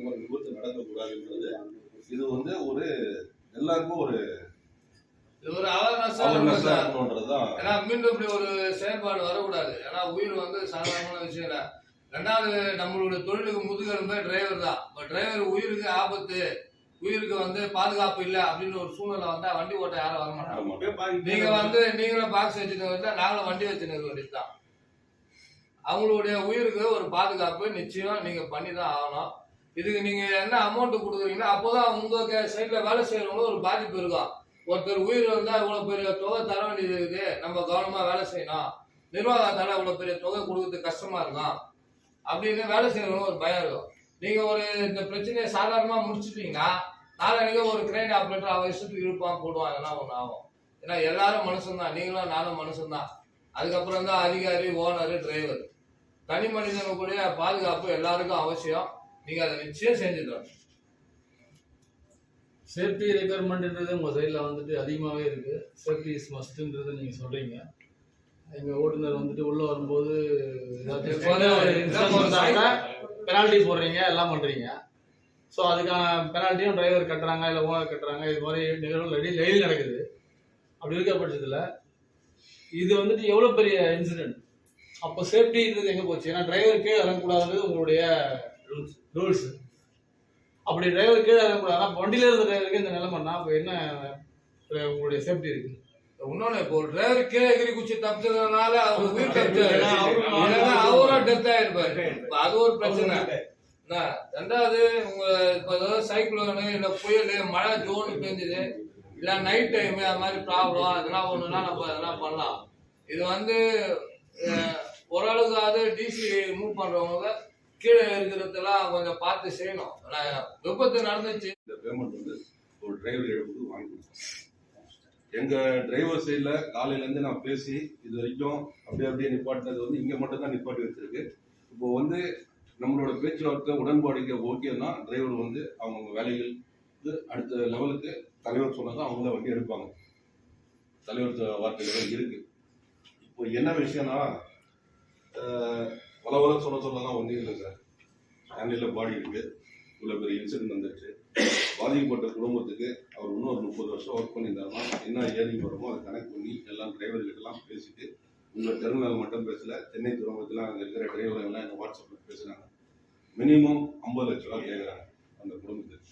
இந்த மாதிரி விபத்து நடக்கக்கூடாதுன்றது இது வந்து ஒரு எல்லாருக்கும் ஒரு இது ஒரு அவேர்னஸ் ஏன்னா மீண்டும் இப்படி ஒரு செயல்பாடு வரக்கூடாது. ஏன்னா உயிர் வந்து சாதாரணமான விஷயம் இல்லை. ரெண்டாவது நம்மளோட தொழிலுக்கு முதுகெலும்பே டிரைவர் தான். இப்போ டிரைவர் உயிருக்கு ஆபத்து. உயிருக்கு வந்து பாதுகாப்பு இல்லை அப்படின்னு ஒரு சூழ்நிலை வந்தா வண்டி ஓட்ட யாரும் வர மாட்டாங்க. நீங்க வந்து நீங்களும் பாக்ஸ் வச்சுட்டு நாங்களும் வண்டி வச்சுட்டு இருக்க வேண்டியதுதான். அவங்களுடைய உயிருக்கு ஒரு பாதுகாப்பு நிச்சயம் நீங்க பண்ணி தான் ஆகணும். இதுக்கு நீங்க என்ன அமௌண்ட் கொடுக்குறீங்களோ அப்போதான் உங்க சைட்ல வேலை செய்யறவங்க ஒரு பாதிப்பு இருக்கும். ஒருத்தர் உயிர் வந்தா இவ்வளவு பெரிய தொகை தர வேண்டியது இருக்குது நம்ம கவனமா வேலை செய்யணும். நிர்வாகத்தால இவ்வளவு பெரிய தொகை கொடுக்கறது கஷ்டமா இருக்கும். அப்படின்னு வேலை செய்யறவங்க ஒரு பயம் இருக்கும். நீங்க ஒரு இந்த பிரச்சனையை சாதாரணமா முடிச்சுட்டீங்கன்னா நாளைக்கு ஒரு கிரைன் ஆப்ரேட்டர் அவன் இஷ்டத்துக்கு இருப்பான் போடுவான் எல்லாம் ஒன்று ஆகும். ஏன்னா எல்லாரும் மனுஷன்தான். நீங்களும் நானும் மனுஷன்தான். அதுக்கப்புறம் தான் அதிகாரி ஓனர் டிரைவர் தனி மனிதனுக்குடைய பாதுகாப்பு எல்லாருக்கும் அவசியம். நீங்க அதை நிச்சயம் செஞ்சுதான் சேஃப்டி ரெக்குயர்மெண்ட்ன்றது உங்கள் சைடில் வந்துட்டு அதிகமாகவே இருக்குது சேஃப்டி இஸ் மஸ்ட்ன்றது நீங்கள் சொல்கிறீங்க எங்கள் ஓட்டுநர் வந்துட்டு உள்ளே வரும்போது பெனால்ட்டி போடுறீங்க எல்லாம் பண்ணுறீங்க ஸோ அதுக்கான பெனால்ட்டியும் டிரைவர் கட்டுறாங்க இல்லை ஓனர் கட்டுறாங்க. இது மாதிரி நிகழ்வு ரெடி டெய்லி நடக்குது. அப்படி இருக்க பட்சத்தில் இது வந்துட்டு எவ்வளோ பெரிய இன்சிடென்ட் அப்போ சேஃப்டின்றது எங்கே போச்சு? ஏன்னா டிரைவர் கீழே இறங்கக்கூடாதுன்றது உங்களுடைய ரூல்ஸ் அப்படி டிரைவர் கீழே இறங்கக்கூடாது ஆனால் வண்டியில் இருந்த டிரைவருக்கு இந்த நிலைமைன்னா அப்போ என்ன உங்களுடைய சேஃப்டி இருக்கு? இன்னொன்னு இப்போ டிரைவர் கீழே எகிரி குச்சி தப்பிச்சதுனால அவர் உயிர் தப்பிச்சாரு. அவரும் டெத் ஆயிருப்பாரு. இப்ப அது ஒரு பிரச்சனை. ரெண்டாவது உங்க இப்போ சைக்ளோனு இல்ல புயல் மழை ஜோனு பெஞ்சுது. இல்ல நைட் டைம் அது மாதிரி ப்ராப்ளம் அதெல்லாம் ஒண்ணுனா நம்ம அதெல்லாம் பண்ணலாம். இது வந்து அஹ், ஓரளவுக்காவது டிசி மூவ் பண்றவங்க கீழே இருக்கிறதெல்லாம் கொஞ்சம் பார்த்து செய்யணும். விபத்து நடந்துச்சு. இந்த பேமெண்ட் வந்து ஒரு டிரைவர் எழுப்பு வாங்கி கொடுத்தோம் எங்க டிரைவர் சைடுல காலையில இருந்து நான் பேசி இது வரைக்கும் அப்படியே அப்படியே நிப்பாட்டினது வந்து இங்க மட்டும் தான் நிப்பாட்டி வச்சிருக்கு. இப்போ வந்து நம்மளோட பேச்சுவார்த்தை உடன்பாடுக்கு ஓகேன்னா டிரைவர் வந்து அவங்க வேலைகள் அடுத்த லெவலுக்கு தலைவர் சொன்னதான் அவங்கள வண்டி எடுப்பாங்க. தலைவர் வார்த்தைகள் இருக்கு. இப்போ என்ன விஷயம்னா பல வர சொல்ல சொல்லலாம் ஒன்றும் இல்லை சார். ஃபேமிலியில் பாடி இருக்குது இவ்வளோ பெரிய இன்சிடென்ட் வந்துச்சு பாதிக்கப்பட்ட குடும்பத்துக்கு அவர் இன்னும் ஒரு முப்பது வருஷம் ஒர்க் பண்ணியிருந்தாருன்னா என்ன ஏறி வருமோ அதை கனெக்ட் பண்ணி எல்லாம் டிரைவர்கிட்டலாம் பேசிட்டு உங்கள் டெர்மினல் மட்டும் பேசல சென்னை துறைமுகத்தில் அங்கே இருக்கிற டிரைவர் எல்லாம் எங்கள் வாட்ஸ்அப்பில் பேசுகிறாங்க மினிமம் ஐம்பது லட்ச ரூபா கேட்குறாங்க அந்த குடும்பத்துக்கு.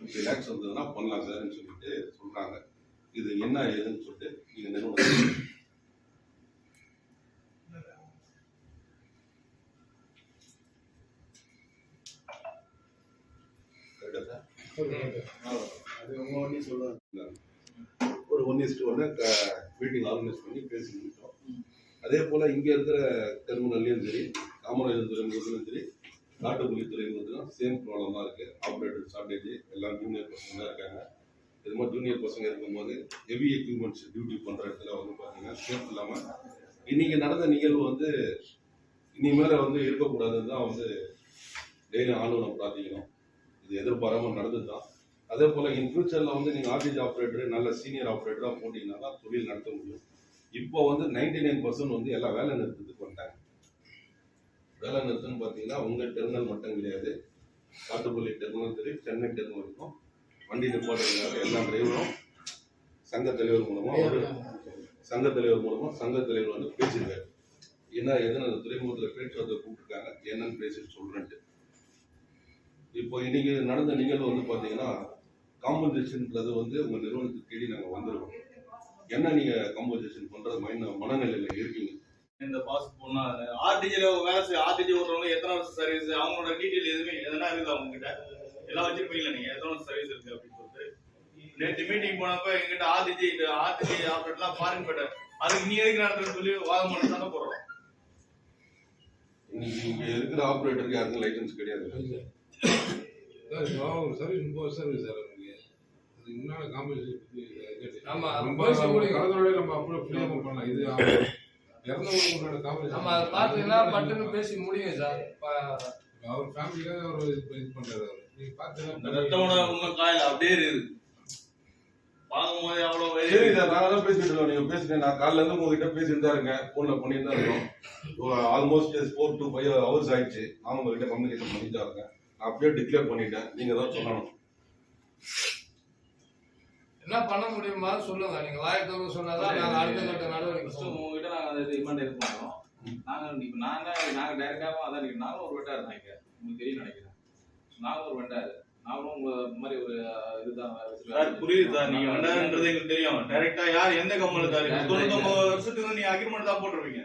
ஃபிஃப்டி லேக்ஸ் வந்ததுன்னா பண்ணலாம் சார்னு சொல்லிட்டு சொல்கிறாங்க இது என்ன ஏதுன்னு சொல்லிட்டு நீங்கள் நிறுவனம் கரெக்டா சார் அது சொல்லுவாங்க ஒரு ஒன் இஸ்ட் ஒன்று மீட்டிங் ஆர்கனைஸ் பண்ணி பேசி முடித்தோம் அதே போல் இங்கே இருக்கிற டெர்மினல்லையும் சரி காமராஜர் துறைமுகத்திலும் சரி காட்டுப்புலி துறைமுகத்திலும் சேம் ப்ராப்ளமாக இருக்குது ஆப்ரேட்டர் ஷார்டேஜ் எல்லாம் ஜூனியர் பசங்க தான் இருக்காங்க. இது மாதிரி ஜூனியர் பசங்க இருக்கும்போது ஹெவி எக்யூப்மெண்ட்ஸ் டியூட்டி பண்ணுற இடத்துல வந்து பார்த்தீங்கன்னா சேஃப் இல்லாமல் இன்னைக்கு நடந்த நிகழ்வு வந்து இனிமேல் வந்து இருக்கக்கூடாதுன்னு தான் வந்து டெய்லி ஆளுநர் பிரார்த்திக்கணும் இது எதிர்பாராமல் நடந்தது தான் அதே போல் இன் ஃபியூச்சரில் வந்து நீங்கள் ஆர்டிஜி ஆப்ரேட்டர் நல்ல சீனியர் ஆப்ரேட்டராக போட்டிங்கன்னா தான் தொழில் நடத்த முடியும். இப்போ வந்து நைன்டி நைன் பர்சன்ட் வந்து எல்லாம் வேலை நிறுத்தத்துக்கு வந்தாங்க வேலை நிறுத்தம்னு பார்த்தீங்கன்னா உங்கள் டெர்மினல் மட்டும் கிடையாது. காட்டுப்பள்ளி டெர்மினல் சரி சென்னை டெர்மினல் இருக்கும். வண்டி நிப்பாட்டுறதுக்காக எல்லா டிரைவரும் சங்க தலைவர் மூலமாக ஒரு சங்க தலைவர் மூலமாக சங்க தலைவர் வந்து பேசியிருக்காரு. என்ன எதுன்னு அந்த துறைமுகத்தில் பேச்சுவார்த்தை கூப்பிட்டுருக்காங்க. என்னன்னு பேசிட்டு சொல்கிறேன்ட்டு இப்போ இன்னைக்கு நடந்த நிகழ்வு வந்து பார்த்தீங்கன்னா காம்பன்சேஷன்ன்றது வந்து உங்கள் நிறுவனத்துக்கு தேடி நாங்கள் வந்திருக்கோம். என்ன நீங்கள் காம்பன்சேஷன் பண்ணுறது மைண்ட் மனநிலையில் இருக்கீங்க. இந்த பாஸ் போனா ஆர்டிஜில வேலை செய்ய ஆர்டிஜி ஓட்டுறவங்க எத்தனை வருஷம் சர்வீஸ் அவங்களோட டீட்டெயில் எதுவுமே எதனா இருக்குது அவங்க கிட்ட எல்லாம் வச்சிருப்பீங்களா நீங்க எத்தனை வருஷம் சர்வீஸ் இருக்கு அப்படின்னு சொல்லிட்டு. நேற்று மீட்டிங் போனப்ப எங்கிட்ட ஆர்டிஜி ஆர்டிஜி ஆப்ரேட்லாம் ஃபாரின் போயிட்டார். அதுக்கு நீ எதுக்கு நடத்துறேன்னு சொல்லி வாதம் பண்ண சண்டை போடுறோம். இன்னைக்கு இங்கே இருக்கிற ஆப்ரேட்டருக்கு யாருக்கும் லைசன்ஸ் கிடையாது. சார், ஒரு சர்வீஸ் முப்பது வருஷம் சர்வீஸ் சார் அவருக்கு. அதுக்கு முன்னால காம்படிஷன் பத்தி கேட்டு ஆமா, நம்ம அப்படியே ஃப்ரீயாக பண்ணலாம். இது உண்டான காம்படிஷன் நம்ம பார்த்தீங்கன்னா பட்டுன்னு பேசி முடியும் சார். அவர் ஃபேமிலிக்காக அவர் இது இது பண்றாரு அவர். நீங்க இந்த ரத்தோட பார்த்தீங்கன்னா இன்னும் காயில் அப்படியே இருக்குது. வாங்கும்போது அவ்வளோ சரி சார் நாங்கள் தான் பேசிட்டு இருக்கோம் நீங்கள் பேசுங்க நான் காலைல இருந்து உங்ககிட்ட பேசிட்டு தான் இருக்கேன். ஃபோனில் பண்ணிட்டு தான் இருக்கோம் almost four to five hours ஆயிடுச்சு. நான் உங்ககிட்ட கம்யூனிகேஷன் பண்ணிட்டு தான் இருக்கேன். நான் அப்படியே டிக்ளேர் பண்ணிட்டேன். நீங்க தான் சொல்லணும். என்ன பண்ண முடியுமா? சொல்லுங்க. நீங்க வாய் திறந்து சொன்னாதான் நாங்க அடுத்த கட்ட நடவடிக்கை உங்ககிட்ட நாங்க அந்த இது இமெண்ட் இது பண்றோம் நாங்க இப்ப நாங்க நாங்க டைரக்டாவும் அதான் நினைக்கிறோம் நாங்களும் ஒரு வெண்டார் நினைக்கிறேன். உங்களுக்கு தெரியும் நினைக்கிறேன். நாங்களும் ஒரு வெண்டார் நாங்களும் உங்க மாதிரி ஒரு இதுதான் சார் புரியுது சார். நீங்க வந்தாருன்றது எங்களுக்கு தெரியும். டைரக்டா யார் எந்த கம்பெனி தொண்ணூத்தொன்பது வருஷத்துக்கு நீங்க அக்ரிமெண்ட் தான் போட்டிருப்பீங்க.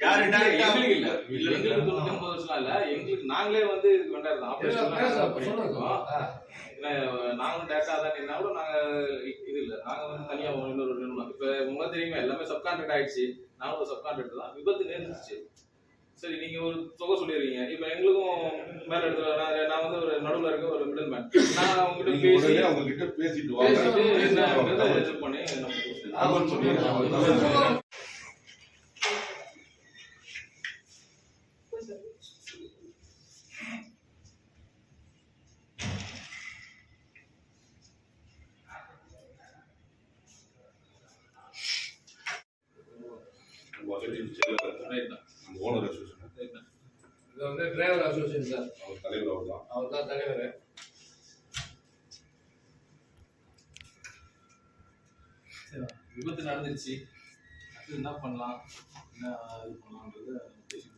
யாரு டைரக்டா எங்களுக்கு இல்ல. இல்ல. எங்களுக்கு தொண்ணூத்தி ஒன்பது வருஷம் இல்ல. எங்களுக்கு நாங்களே வந்து இதுக்கு. ஏன்னா, நாங்களும் தான் இருந்தாலும் நாங்க இது இல்ல. நாங்க வந்து தனியா இன்னொரு நிறுவனம். இப்ப உங்களுக்கு தெரியுமா எல்லாமே சப்கான்ட்ராக்ட் ஆயிடுச்சு. நாங்களும் ஒரு சப்கான்ட்ராக்ட் தான். விபத்து நேர்ந்துச்சு சரி நீங்க ஒரு தொகை சொல்லிடுறீங்க. இப்ப எங்களுக்கும் மேல இடத்துல நான் நான் வந்து ஒரு நடுவுல இருக்க ஒரு மிடில் மேன் நான் அவங்க கிட்ட நீங்க பேசி அவங்க கிட்ட பேசிட்டு வாங்க. பண்ணி நம்ம ஓனர் அசோசியேஷன். இது வந்து டிரைவர் அசோசியேஷன் சார் அவர் தலைவர் அவர் தான். அவர் தான் தலைவர். சரி, விபத்து நடந்துருச்சு. அது என்ன பண்ணலாம்? என்ன இது பண்ணலாம்ன்றத பேசி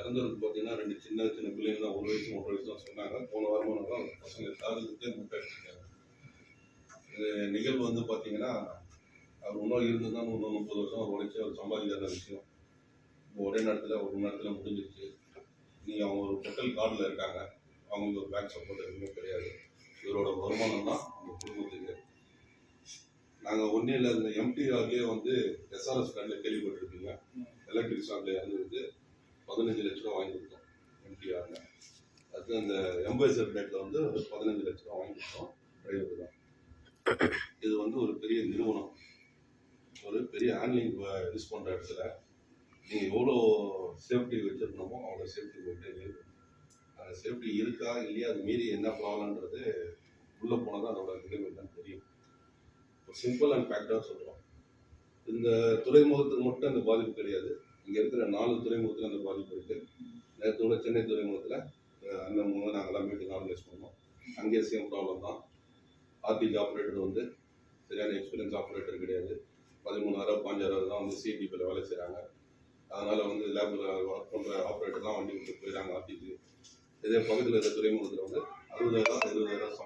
இறந்தவருக்கு பார்த்தீங்கன்னா ரெண்டு சின்ன சின்ன பிள்ளைங்க தான். ஒரு வயசு ஒன்றரை வயசு தான் சொன்னாங்க. போன வாரமாக பசங்க சாதத்துக்கு முட்டை இந்த நிகழ்வு வந்து பார்த்தீங்கன்னா அவர் இன்னும் இருந்ததுதான் இன்னும் முப்பது வருஷம் அவர் உழைச்சி அவர் சம்பாதிக்காத விஷயம். இப்போ ஒரே நேரத்தில் ஒரு நேரத்தில் முடிஞ்சிருச்சு. நீங்கள் அவங்க ஒரு ஹோட்டல் கார்டில் இருக்காங்க. அவங்களுக்கு ஒரு பேங்க் சப்போர்ட் எதுவுமே கிடையாது. இவரோட வருமானம் தான் அந்த குடும்பத்துக்கு. நாங்கள் ஒன்றும் இல்லை இந்த எம்டிஆர்லேயே வந்து எஸ்ஆர்எஸ் கார்டில் கேள்விப்பட்டிருப்பீங்க. எலக்ட்ரிக் ஷாப்ல இறந்துருக்கு பதினஞ்சு லட்ச ரூபா வாங்கி கொடுத்தோம் எம்டிஆர்ல அது அந்த எம்பேசர் டேட்டில் வந்து ஒரு பதினஞ்சு லட்ச ரூபா வாங்கி கொடுத்தோம் டிரைவர் தான். இது வந்து ஒரு பெரிய நிறுவனம். ஒரு பெரிய ஹேண்ட்லிங் யூஸ் பண்ணுற இடத்துல நீங்கள் எவ்வளோ சேஃப்டி வச்சிருக்கணுமோ அவ்வளோ சேஃப்டி போயிட்டே இருக்கு அந்த சேஃப்டி இருக்கா இல்லையா அது மீறி என்ன ப்ராப்ளம்ன்றது உள்ளே போனால் தான் அதோட நிலைமை தான் தெரியும். ஒரு சிம்பிள் அண்ட் ஃபேக்டாக சொல்கிறோம் இந்த துறைமுகத்துக்கு மட்டும் அந்த பாதிப்பு கிடையாது. இங்கே இருக்கிற நாலு துறைமுகத்தில் அந்த பாதிப்பு இருக்குது நேற்று கூட சென்னை துறைமுகத்தில் அந்த மூலம் மீட்டு மீட்டிங் ஆர்கனைஸ் பண்ணோம். அங்கேயே சேம் ப்ராப்ளம் தான். ஆர்டிஜி ஆப்ரேட்டர் வந்து சரியான எக்ஸ்பீரியன்ஸ் ஆப்ரேட்டர் கிடையாது. பதிமூணாயிரம் பாஞ்சாயிரம் தான் வந்து சிடிபியில் வேலை செய்கிறாங்க அதனால் வந்து லேபில் ஒர்க் பண்ணுற ஆப்ரேட்டர்லாம் வண்டி விட்டு போயிடறாங்க ஆர்டிஜி இதே பக்கத்தில் இருக்கிற துறைமுகத்தில் வந்து அறுபதாயிரம் எழுபதாயிரம் சம்பளம்